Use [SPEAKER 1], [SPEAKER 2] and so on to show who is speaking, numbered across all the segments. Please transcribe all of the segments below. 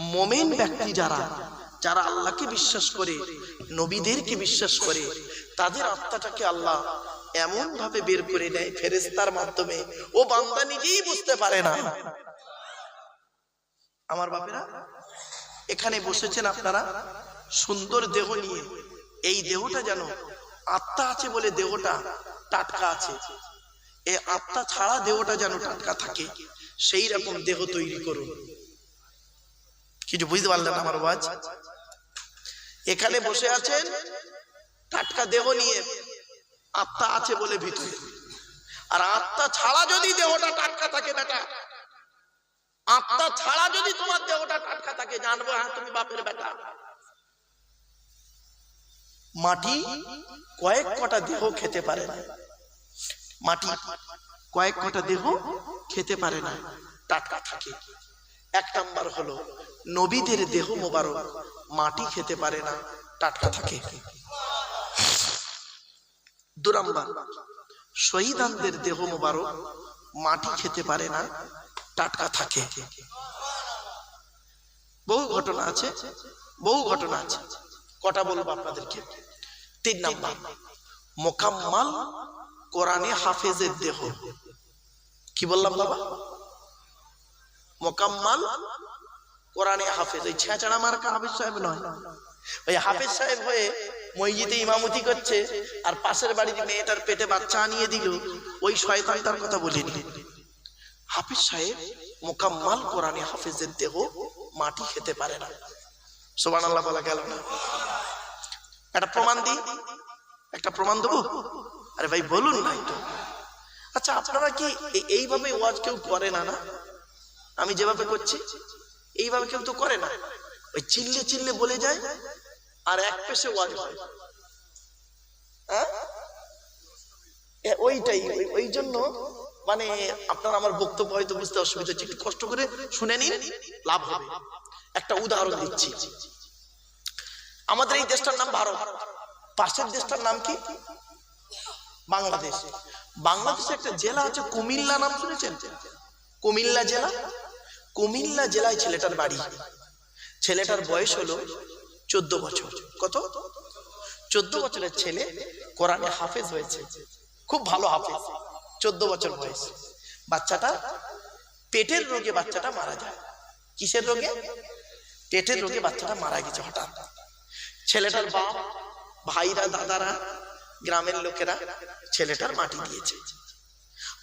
[SPEAKER 1] মোমেন ব্যক্তি যারা যারা আল্লাহকে বিশ্বাস করে, নবীদেরকে বিশ্বাস করে, তাদের আত্মাটাকে আল্লাহ এমন ভাবে বের করে নেয় ফেরেস্তার মাধ্যমে। ও বান্দা নিজেই বুঝতে পারে না। আমার বাপেরা, এখানে বসেছেন আপনারা, সুন্দর দেহ নিয়ে। এই দেহটা যেন আত্মা আছে বলে দেহটা টাটকা আছে। এই আত্মা ছাড়া দেহটা যেন টাটকা থাকে, সেই রকম দেহ তৈরি করুন। কিছু বুঝতে পারলেন আমার আওয়াজ এখানে বসে আছেন টাটকা দেহ নিয়ে। আত্মা আছে বলে ভিতরে আর আত্মা ছাড়া যদি দেহটা টাটকা থাকে বেটা, আত্মা ছাড়া যদি তোমার দেহটা টাটকা থাকে, জানব হ্যাঁ তুমি বাপের বেটা। মাটি কয়েক কটা দেহ খেতে পারে না। মাটি কয়েক কটা দেহ খেতে পারে না। টাটকা থাকে। এক নাম্বার হলো, নবীদের দেহ মোবারক, মাটি খেতে পারে না, টাটকা থাকে। দু নাম্বার, শহীদানদের দেহ মোবারক, মাটি খেতে পারে না, টাটকা থাকে। বহু ঘটনা আছে, বহু ঘটনা আছে। কটা বলব আপনাদেরকে? তিন নাম্বার, মোকাম্মাল কোরআনে হাফেজের দেহ। কি বললাম বাবা? মোকাম্মাল কোরআনে হাফেজ। ওই ছেঁচড়া মার্কা হাফিজ সাহেব নয়। ওই হাফেজ সাহেব হয়ে মসজিদে ইমামতি করছে আর পাশের বাড়ির মেয়েটার পেটে বাচ্চা আনিয়ে দিল। ওই শয়তানটার কথা বলিনি। হাফিজ সাহেব মোকাম্মাল কোরআনে হাফেজের দেহ মাটি খেতে পারে না। সোবান আল্লাহ বলা গেল না। একটা প্রমাণ দিই। একটা প্রমাণ দেবো? আরে ভাই, বলুন না একটু। আচ্ছা আপনারা কি এই- এইভাবে ওয়াজ কেউ করে না না? আমি যেভাবে করছি, এইভাবে কেউ তো করে না। ওই চিল্লে চিল্লে বলে যায়, আর এক পেশে ওয়াজ হয়। হ্যাঁ? ওইটাই, ওই- জন্য মানে আপনার আমার বক্তব্য হয়তো বুঝতে অসুবিধা হচ্ছে, একটু কষ্ট করে শুনে নিন, লাভ হবে। একটা উদাহরণ দিচ্ছি। আমাদের এই দেশটার নাম ভারত। পাশের দেশটার নাম কি? বাংলাদেশ। বাংলাদেশে একটা জেলা আছে কুমিল্লা নাম শুনেছেন? কুমিল্লা জেলা? কুমিল্লা জেলায় ছেলেটার বাড়ি। ছেলেটার বয়স হলো চোদ্দ বছর। কত? চোদ্দ বছরের ছেলে কোরআনে হাফেজ হয়েছে। খুব ভালো হাফেজ। চোদ্দ বছর বয়স। বাচ্চাটা পেটের রোগে বাচ্চাটা মারা যায়। কিসের রোগে? পেটের রোগে বাচ্চাটা মারা গেছে হঠাৎ। ছেলেটার বাপ, ভাইরা, দাদারা, গ্রামের লোকেরা ছেলেটার মাটি দিয়েছে।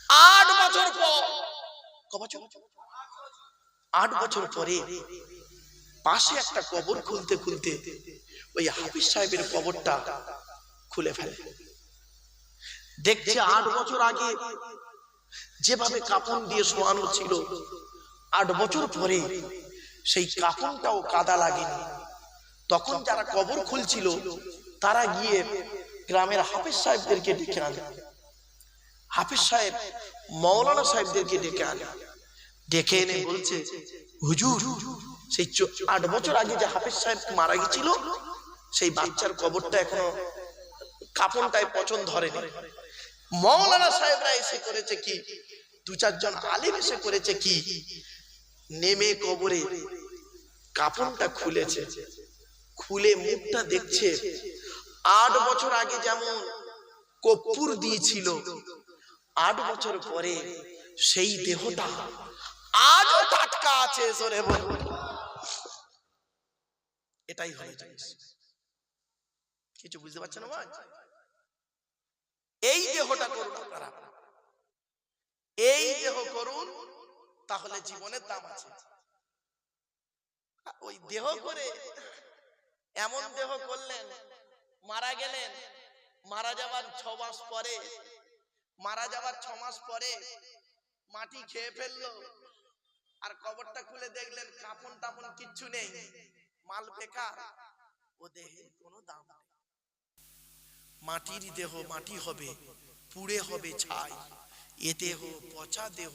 [SPEAKER 1] আট বছর পর ক বছর আট বছর পরে পাশে একটা কবর খুলতে খুলতে ওই হাফিজ সাহেবের কবরটা খুলে ফেলে। দেখছে আট বছর আগে যেভাবে কাপড় দিয়ে শোয়ানো ছিল আট বছর পরে সেই কাপড়টাও কাদা লাগেনি। তখন যারা কবর খুলছিল তারা গিয়ে গ্রামের হাফিজ সাহেবদেরকে ডেকে আনে হাফিজ সাহেব মৌলানা সাহেবদেরকে ডেকে আনে। ডেকে এনে বলছে, হুজুর, সেই আট বছর আগে যে হাফিজ সাহেব মারা গেছিল, সেই বাচ্চার কবরটা এখনও কাপনটায় পছন্দ ধরেনি। মৌলানা সাহেবরা এসে করেছে কি? দু চারজন আলিম এসে করেছে কি? নেমে কবরে কাপড়টা খুলেছে। খুলে মুখটা দেখছে, আট বছর আগে যেমন কপুর দিয়েছিল আট বছর পরে সেই দেহটা আজও টাটকা আছে, জোরে এটাই হলো জিনিস। কিছু বুঝতে পারছেন এই দেহটা করুন আপনারা। এই দেহ করুন, তাহলে জীবনের দাম আছে। ওই দেহ করে এমন দেহ করলেন, মারা গেলেন, মারা যাওয়ার ছ মাস পরে মারা যাবার ছ মাস পরে মাটি খেয়ে ফেলল। আর কবরটা খুলে দেখলেন কাপন টাপন কিচ্ছু নেই। মাল বেকার। ও দেহের কোনো দাম মাটির দেহ মাটি হবে, পুড়ে হবে ছাই। এ দেহ পচা দেহ,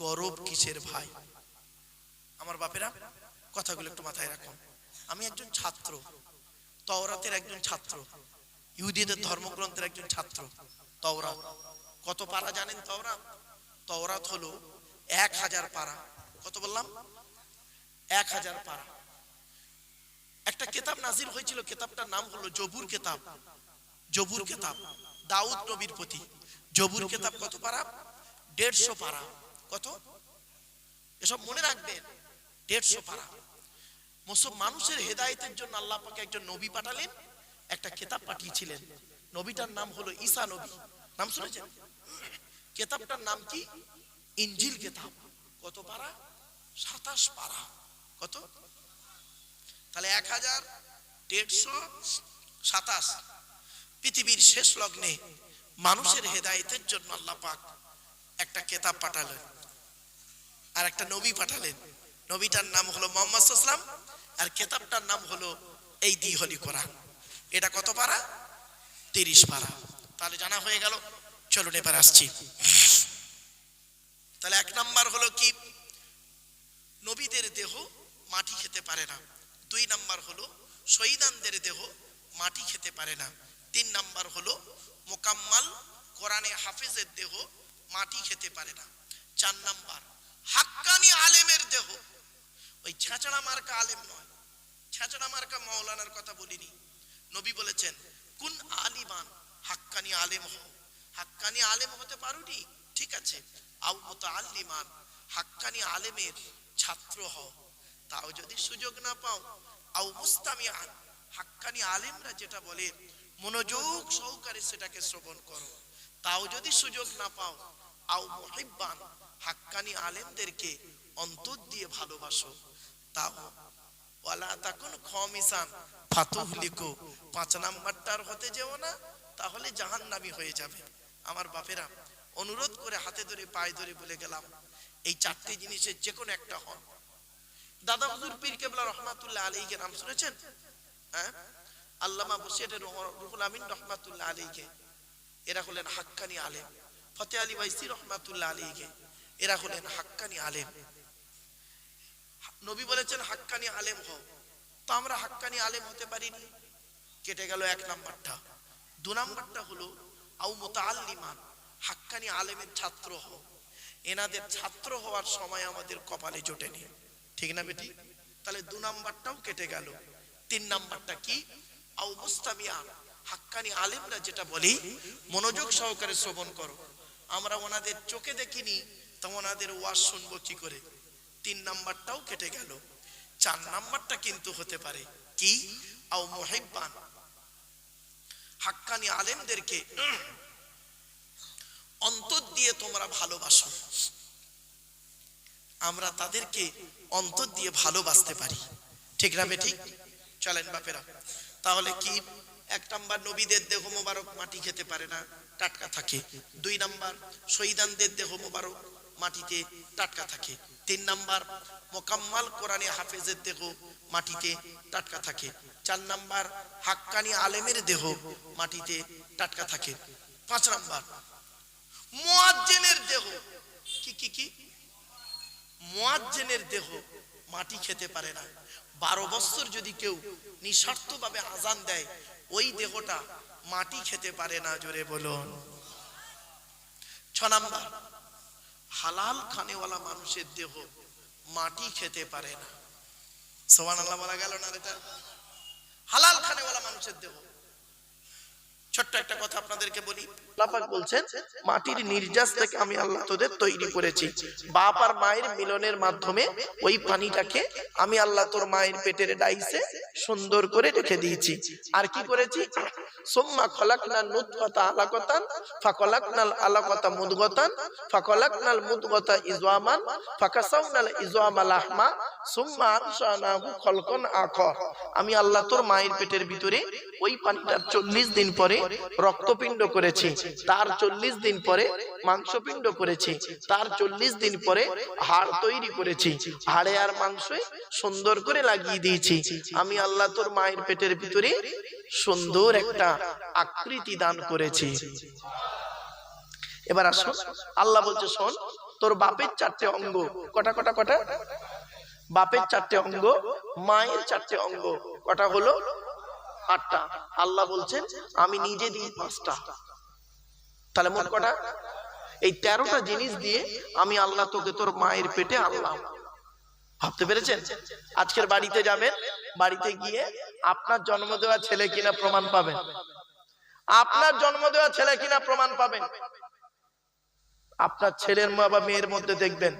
[SPEAKER 1] গরব কিসের ভাই? আমার বাপেরা, কথাগুলো একটু মাথায় রাখুন। আমি একজন ছাত্র, তওরাতের একজন ছাত্র, ইহুদিদের ধর্মগ্রন্থের একজন ছাত্র, তওরাত। কত পারা জানেন তওরাত? তওরাত হলো এক হাজার পারা। কত বললাম? এক হাজার পারা। একটা কেতাব নাজির হয়েছিল, কেতাবটার নাম হলো জবুর কেতাব। জবুর কেতাব, দাউদ নবীর প্রতি। জবুর কেতাব কত পারা? দেড়শো পারা। কত? এসব মনে রাখবেন, দেড়শো পারা। মুসব মানুষের হেদায়েতের জন্য আল্লাহ পাকে একজন নবী পাঠালেন, একটা কেতাব পাঠিয়েছিলেন। নবীটার নাম হলো ঈসা নবী। নাম শুনেছেন? কেতাবটার নাম কি? ইঞ্জিল কেতাব। কত পারা? সাতাশ পারা। কত? তাহলে এক হাজার দেড়শো সাতাশ। পৃথিবীর শেষ লগ্নে মানুষের হেদায়েতের জন্য আল্লাহ পাক একটা কেতাব পাঠালেন আর একটা নবী পাঠালেন। নবীটার নাম হলো মোহাম্মদ সাল্লাম আর কেতাবটার নাম হলো এই দিহলি কোরআন। এটা কত পারা? তিরিশ পারা। তাহলে জানা হয়ে গেল চলুন এবার আসছি। তাহলে এক নাম্বার হলো কি? নবীদের দেহ মাটি খেতে পারে না। দুই নাম্বার হলো শহীদানদের দেহ মাটি খেতে পারে না। তিন নাম্বার হলো মোকাম্মাল কোরআনে হাফিজের দেহ মাটি খেতে পারে না। চার নাম্বার, হাক্কানি আলেমের দেহ। ওই ছেঁচড়া মার্কা আলেম নয়। ছেঁচড়া মার্কা মৌলানার কথা বলিনি। নবী বলেছেন, কোন আলিমান হাক্কানি আলেম হও। হাক্কানি আলেম হতে পারোনি? ঠিক আছে। আউ আল্লিমান হাক্কানি আলেমের ছাত্র হও। তাও যদি সুযোগ না পাও আউ মুস্তামিয়ান হাক্কানি আলেমরা যেটা বলে, মনোযোগ সহকারে সেটাকে শ্রবণ করো। তাও যদি সুযোগ না পাও আউ মুহিব্বান, হাক্কানি আলেমদেরকে অন্তর দিয়ে ভালোবাসো। তাও, ওয়ালা তাকুন খমিসান, ফাতুহলিকো, পাঁচ নাম্বারটার হতে যেও না, তাহলে জাহান্নামী হয়ে যাবে। আমার বাপেরা অনুরোধ করে হাতে ধরে, পায়ে ধরে বলে গেলাম, এই চারটি জিনিসের যে কোনো একটা হন। দাদা হুজুর পীর কেবলা রহমাতুল্লাহ আলীকে নাম শুনেছেন? হ্যাঁ? আল্লামা বসিয়াটে রুহুল আমিন রহমাতুল্লাহ আলীকে এরা হলেন হাক্কানি আলেম। ফতে আলী ওয়াইসি রহমাতুল্লাহ আলীকে এরা হলেন হাক্কানি আলেম। নবী বলেছেন, হাক্কানি আলেম হও। তো আমরা হাক্কানি আলেম হতে পারিনি। কেটে গেল এক নাম্বারটা। দু নাম্বারটা হলো আউ মোতাল্লিমান হাক্কানি আলেমের ছাত্র হও। এনাদের ছাত্র হওয়ার সময় আমাদের কপালে জোটেনি। ঠিক না বেটি? তাহলে দু নাম্বারটাও কেটে গেল। তিন নাম্বারটা কি? আউ মুস্তামিয়া হাক্কানি আলেমরা যেটা বলি, মনোযোগ সহকারে শ্রবণ করো। আমরা ওনাদের চোখে দেখিনি, তো ওনাদের ওয়াজ শুনব কি করে? তিন নাম্বারটাও কেটে গেল। চার নাম্বারটা কিন্তু হতে পারে। কি? আও মোহেব্বান হাক্কানি আলেমদেরকে অন্তর দিয়ে তোমরা ভালোবাসো। আমরা তাদেরকে অন্তর দিয়ে ভালোবাসতে পারি। ঠিক না ঠিক চলেন বাপেরা। তাহলে কি এক নাম্বার নবীদের দেহ মোবারক মাটি খেতে পারে না, টাটকা থাকে। দুই নাম্বার শহীদানদের দেহ মোবারক মাটিতে টাটকা থাকে। তিন নাম্বার মোকাম্মাল কোরআনে হাফেজের দেহ মাটিতে টাটকা থাকে। চার নাম্বার হাক্কানি আলেমের দেহ মাটিতে টাটকা থাকে। পাঁচ নাম্বার, মুয়াজ্জিনের দেহ, কি কি কি? মুয়াজ্জিনের দেহ মাটি খেতে পারে না। বারো বছর যদি কেউ নিঃস্বার্থভাবে আজান দেয়, ওই দেহটা মাটি খেতে পারে না, জোরে বলুন। ছ নাম্বার, হালাল খানেওয়ালা মানুষের দেহ মাটি খেতে পারে না। সোমান আল্লাহ বলা গেল না এটা? হালাল খানেওয়ালা মানুষের দেহ। ছোট্ট একটা কথা আপনাদেরকে বলি। আল্লাপাক বলছেন, মাটির নির্যাস থেকে আমি আল্লাহ তোদের তৈরি করেছি। বাপ আর মায়ের মিলনের মাধ্যমে ওই পানিটাকে আমি আল্লাহ তোর মায়ের পেটের ডাইসে সুন্দর করে রেখে দিয়েছি। আর কি করেছি? সোম্মা খলাকনা নুতফাতা আলাকতান ফাকলাকনাল আলাকতা মুদগতান ফাকলাকনাল মুদগতা ইজওয়ামান, ফাকাসাউনাল ইজওয়ামা লাহমা, সুম্মা আনশানাহু খলকন আখর। আমি আল্লাহ তোর মায়ের পেটের ভিতরে ওই পানিটার চল্লিশ দিন পরে রক্তপিণ্ড করেছি। তার চল্লিশ দিন পরে মাংসপিণ্ড করেছি। তার চল্লিশ দিন পরে হাড় তৈরি করেছি। হাড়ে আর মাংসে সুন্দর করে লাগিয়ে দিয়েছি। আমি আল্লাহ তোর মায়ের পেটের ভিতরে সুন্দর একটা আকৃতি দান করেছি। এবার আসো। আল্লাহ বলছে, শোন, তোর বাপের চারটে অঙ্গ। কটা কটা কটা? বাপের চারটে অঙ্গ, মায়ের চারটে অঙ্গ। কটা হলো? আটটা। আল্লাহ বলছেন, আমি নিজে দিই পাঁচটা। তাহলে মোট কটা? এই তেরোটা জিনিস দিয়ে আমি আল্লাহ তোকে তোর মায়ের পেটে আনলাম। ভাবতে পেরেছেন? আজকের বাড়িতে যাবেন, বাড়িতে গিয়ে আপনার জন্ম দেওয়া ছেলে কিনা প্রমাণ পাবেন। আপনার জন্ম দেওয়া ছেলে কিনা প্রমাণ পাবেন। আপনার ছেলের মা বা মেয়ের মধ্যে দেখবেন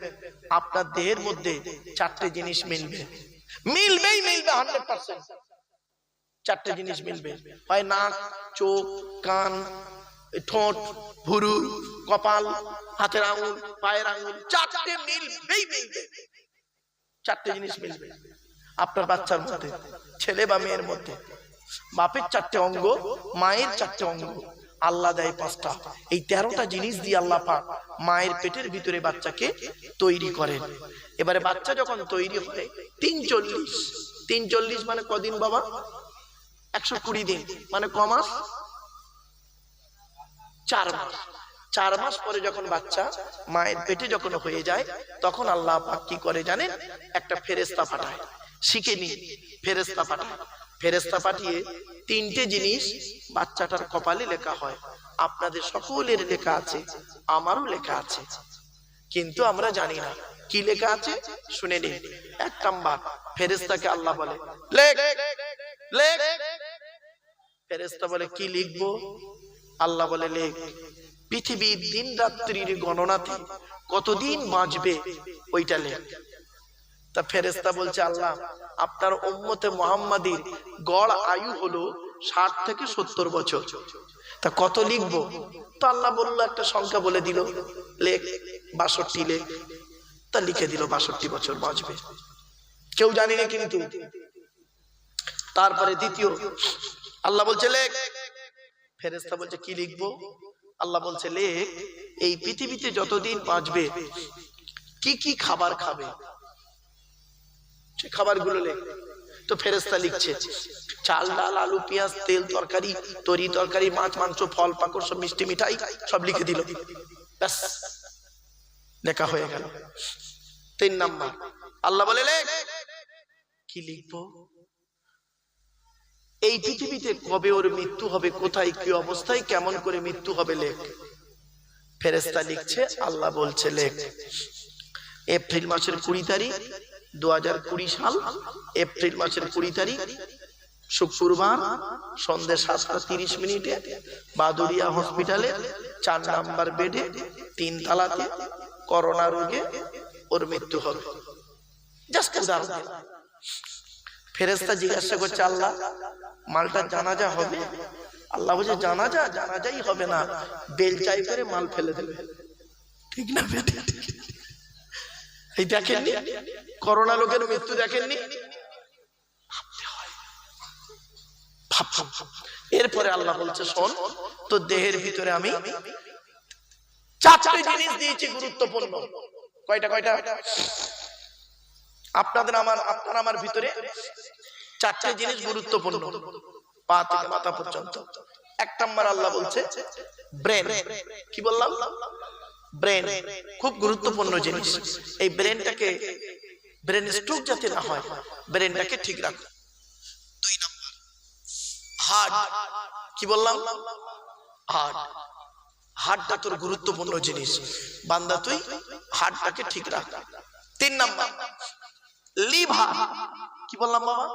[SPEAKER 1] আপনার দেহের মধ্যে চারটে জিনিস মিলবে। মিলবেই মিলবে হান্ড্রেড পার্সেন্ট চারটে জিনিস মিলবে। হয় নাক চোখ কান ঠোঁট ভুরু কপাল হাতের আঙুল পায়ের আঙুল চারটে মিলবেই মিলবে। চারটে জিনিস মিলবে। আপনার বাচ্চার মধ্যে ছেলে বা মেয়ের মধ্যে বাপের চারটে অঙ্গ মায়ের চারটে অঙ্গ আল্লাহ দেয় পাঁচটা। এই তেরোটা জিনিস দিয়ে আল্লাহ পাক মায়ের পেটের ভিতরে বাচ্চাকে তৈরি করেন। এবারে বাচ্চা যখন তৈরি হয় তিন চল্লিশ তিন চল্লিশ মানে কদিন বাবা? একশো কুড়ি দিন। মানে কমাস চার মাস। চার মাস পরে যখন বাচ্চা মায়ের পেটে যখন হয়ে যায়, তখন আল্লাহ পাক কি করে জানেন? একটা ফেরেস্তা পাঠায়। শিখে নি ফেরেস্তা পাঠায়। ফেরেস্তা পাঠিয়ে তিনটে জিনিস বাচ্চাটার কপালে লেখা হয়। আপনাদের সকলের লেখা আছে, আমারও লেখা আছে। কিন্তু আমরা জানি না কি লেখা আছে, শুনে নিন। এক নাম্বার ফেরেস্তাকে আল্লাহ বলে লেখ লেখ ফেরেস্তা বলে কি লিখব? আল্লাহ বলে লেখ। পৃথিবীর দিন রাত্রির গণনাতে কতদিন বাঁচবে ওইটা লেখ। তা ফেরেস্তা বলছে আল্লাহ আপনার উম্মতে মোহাম্মদীর গড় আয়ু হলো ষাট থেকে সত্তর বছর। তা কত লিখব? তো আল্লাহ বলল একটা সংখ্যা বলে দিল লেখ বাষট্টি লেখ। তা লিখে দিল বাষট্টি বছর বাঁচবে। কেউ জানি না কিন্তু। তারপরে দ্বিতীয় আল্লাহ বলছে, লেখ। ফেরেস্তা বলছে, কি লিখব? আল্লাহ বলছে, লেখ, এই পৃথিবীতে যতদিন বাঁচবে, কি কি খাবার খাবে, সে খাবারগুলো লেখ। তো ফেরেস্তা লিখছে, চাল, ডাল, আলু, পেঁয়াজ, তেল, তরকারি, তরি তরকারি, মাছ, মাংস, ফল পাকড় সব মিষ্টি মিঠাই, সব লিখে দিল। ব্যাস, লেখা হয়ে গেল। তিন নাম্বার, আল্লাহ বলে, লেখ। কি লিখব? এই পৃথিবীতে কবে ওর মৃত্যু হবে, কোথায়, কি অবস্থায়, কেমন করে মৃত্যু হবে লেখ। ফেরেস্তা লিখছে, আল্লাহ বলছে, লেখ। এপ্রিল মাসের কুড়ি তারিখ দু হাজার কুড়ি সাল, এপ্রিল মাসের কুড়ি তারিখ, শুক্রবার, সন্ধ্যে সাতটা তিরিশ মিনিটে বাদুরিয়া হসপিটালে চার নাম্বার বেডে, তিন তালাতে করোনা রোগে ওর মৃত্যু হবে। জাস্ট। ফেরেস্তা জিজ্ঞাসা করছে, আল্লাহ মালটা জানাজা হবে? আল্লাহ বলছে, জানাজা, জানাজাই হবে না। বেলচাই করে মাল ফেলে দেবে। ঠিক না এই দেখেননি? করোনা লোকের মৃত্যু দেখেননি। এরপরে আল্লাহ বলছে, শোন তো দেহের ভিতরে আমি চারটে জিনিস দিয়েছি গুরুত্বপূর্ণ। কয়টা কয়টা? আপনাদের আমার, আপনার আমার ভিতরে চারটে জিনিস গুরুত্বপূর্ণ। পা থেকে মাথা পর্যন্ত। এক নম্বর আল্লাহ বলছে, ব্রেন। কি বললাম? ব্রেন। খুব গুরুত্বপূর্ণ জিনিস। এই ব্রেনটাকে, ব্রেন স্ট্রোক যাতে না হয়, ব্রেনটাকে ঠিক রাখো। দুই নম্বর, হার্ট। কি বললাম? হার্ট। হার্টটা তোর গুরুত্বপূর্ণ জিনিস। বান্দা তুই হার্টটাকে ঠিক রাখ। তিন নাম্বার লিভার কি বললাম বাবা?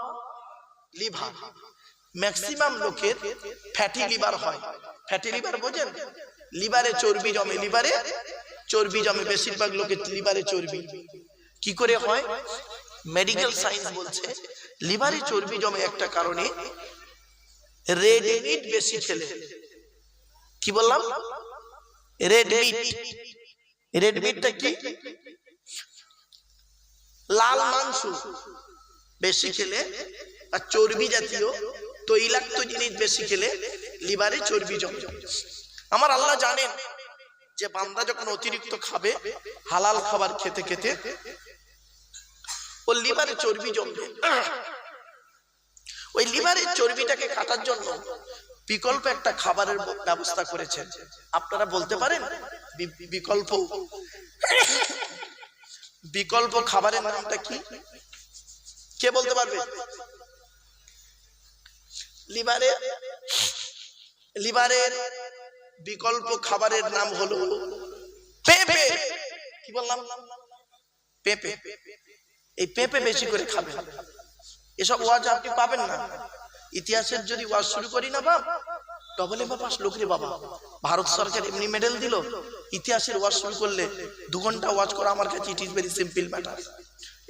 [SPEAKER 1] লিভার ম্যাক্সিমাম লোকের ফ্যাটি লিভার হয়। ফ্যাটি লিভার বোঝেন? লিভারে চর্বি জমে। লিভারে চর্বি জমে। বেশিরভাগ লোকের লিভারে চর্বি। কি করে হয়? মেডিকেল সায়েন্স বলছে লিভারে চর্বি জমে একটা কারণে রেড মিট বেশি খেলে। কি বললাম? রেড মিট রেড মিটটা কি? লাল মাংস। বেশি খেলে আর চর্বি জাতীয় তৈলাক্ত জিনিস বেশি খেলে লিভারে চর্বি জমে। আমার আল্লাহ জানেন যে বান্দা যখন অতিরিক্ত খাবে, হালাল খাবার খেতে খেতে ও লিভারে চর্বি জমবে। ওই লিভারের চর্বিটাকে কাটার জন্য বিকল্প একটা খাবারের ব্যবস্থা করেছেন। আপনারা বলতে পারেন বিকল্প? বিকল্প খাবারের নামটা কি? কে বলতে পারবে? লিভারে লিভারের বিকল্প খাবারের নাম হলো পেঁপে। কি বললাম? পেঁপে। এই পেঁপে বেশি করে খাবেন। এসব ওয়াজ আপনি পাবেন না। ইতিহাসের যদি ওয়াজ শুরু করি না বাপ ডবল এম পাস লোক রে বাবা। ভারত সরকার এমনি মেডেল দিল। ইতিহাসের ওয়াজ শুরু করলে দু ঘণ্টা ওয়াজ করা আমার কাছে it is very simple matter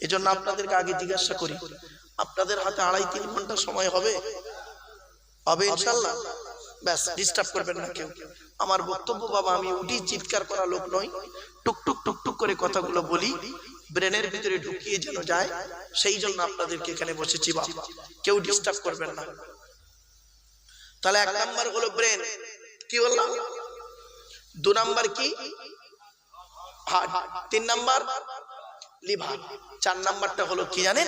[SPEAKER 1] এজন্য আপনাদেরকে আগে জিজ্ঞাসা করি, আপনাদের হাতে আড়াই তিন ঘণ্টা সময় হবে? হবে ইনশাল্লাহ। ব্যাস ডিস্টার্ব করবেন না কেউ। আমার বক্তব্য বাবা, আমি উঠি, চিৎকার করা লোক নই। টুক টুক টুক টুক করে কথাগুলো বলি। ব্রেনের ভিতরে ঢুকিয়ে যেন যায়, সেই জন্য আপনাদেরকে এখানে বসেছি বাবা। কেউ ডিস্টার্ব করবেন না। তাহলে এক নাম্বার হলো ব্রেন কি বললাম? দু নাম্বার কি? তিন নাম্বার? লিভার চার নাম্বারটা হলো কি জানেন?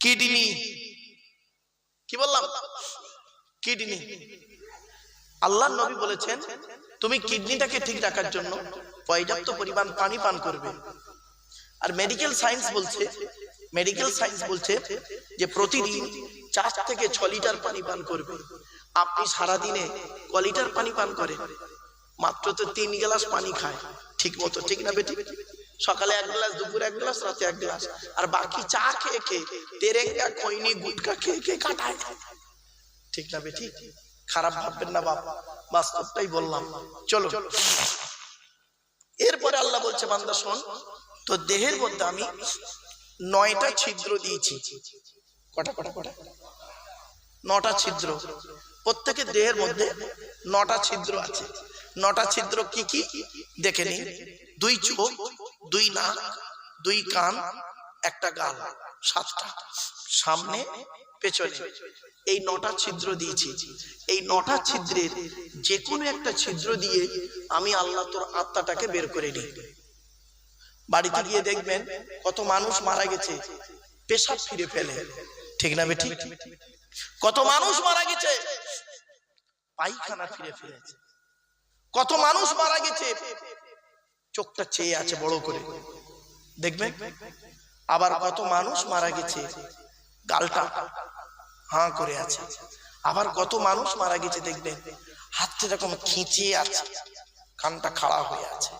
[SPEAKER 1] কিডনি কি বললাম? কিডনি আল্লাহ নবী বলেছেন, তুমি কিডনিটাকে ঠিক রাখার জন্য পর্যাপ্ত পরিমাণ পানি পান করবে। আর মেডিকেল সায়েন্স বলছে মেডিকেল সায়েন্স বলছে যে প্রতিদিন চার থেকে ছ লিটার পানি পান করবে। আপনি সারা দিনে ক লিটার পানি পান করেন। মাত্র তো তিন গ্লাস পানি খায়। ঠিক মতো, ঠিক না বেটি? সকালে এক গ্লাস, দুপুরে এক গ্লাস, রাতে এক গ্লাস। আর বাকি চা খেয়ে খেয়ে তেরেঙ্গা, খৈনি, গুটকা খেয়ে খেয়ে কাটায়। ঠিক না বেটি? খারাপ ভাববেন না বাবা বাস্তবটাই বললাম। চলো। এরপরে আল্লাহ বলছে, বান্দা, শোন তো দেহের মধ্যে আমি নয়টা ছিদ্র দিয়েছি। কটা কটা কটা? নটা ছিদ্র। প্রত্যেকের দেহের মধ্যে নটা ছিদ্র আছে। নটা ছিদ্র কি কি? দেখে নিন। দুই চোখ, দুই নাক, দুই কান, একটা গাল, সাতটা। সামনে, পেছনে। এই নটা ছিদ্র দিয়েছি। এই নটা ছিদ্রের যে কোনো একটা ছিদ্র দিয়ে আমি আল্লাহ তোর আত্মাটাকে বের করে নিই। বাড়িতে গিয়ে দেখবেন কত মানুষ মারা গেছে, পেশাব ফিরে ফেলে। ঠিক না বেটি কত মানুষ মারা গেছে? পায়খানা ফিরে ফেলেছে কত মানুষ মারা গেছে? চোখটা চেয়ে আছে বড় করে। দেখবেন? আবার কত মানুষ মারা গেছে? গালটা হাঁ করে আছে। আবার কত মানুষ মারা গেছে, দেখবেন? হাতটা এরকম খিঁচিয়ে আছে। কানটা খাড়া হয়ে আছে।